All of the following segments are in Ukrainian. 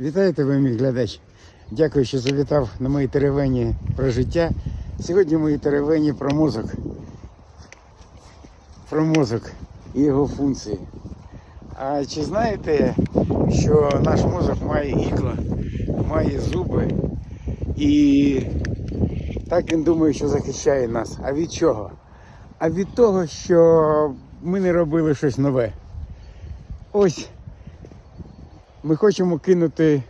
Вітаю ви, мій глядач. Дякую, що завітав на мої теревені про життя. Сьогодні мої теревені про мозок. Про мозок і його функції. А чи знаєте, що наш мозок має ікла, має зуби і так він думає, що захищає нас. А від чого? А від того, що ми не робили щось нове. Ось ми хочемо кинути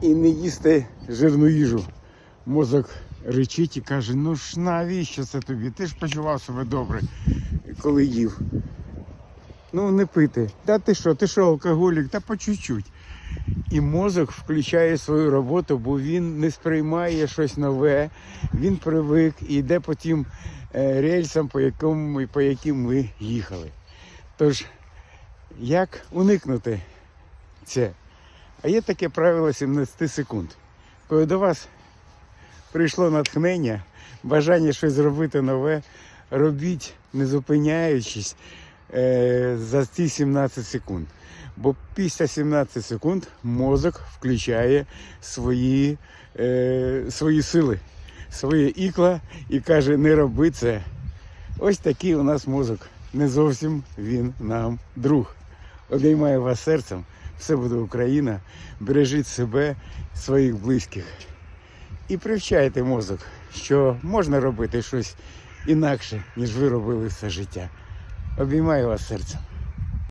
і не їсти жирну їжу. Мозок речить і каже, ну ж навіщо це тобі? Ти ж почував себе добре, коли їв. Ну, не пити. Та ти що, ти що, алкоголік? Та по чуть-чуть. І мозок включає свою роботу, бо він не сприймає щось нове, він привик і йде по тим е, рельсам, по, якому, по яким ми їхали. Тож, як уникнути це? А є таке правило 17 секунд. Коли до вас прийшло натхнення, бажання щось зробити нове, робіть, не зупиняючись е, за ці 17 секунд. Бо після 17 секунд мозок включає свої, е, свої сили, своє ікла і каже, не роби це. Ось такий у нас мозок. Не зовсім він нам друг. Обіймаю вас серцем. Все буде Україна. Бережіть себе, своїх близьких. І привчайте мозок, що можна робити щось інакше, ніж ви робили все життя. Обіймаю вас серцем.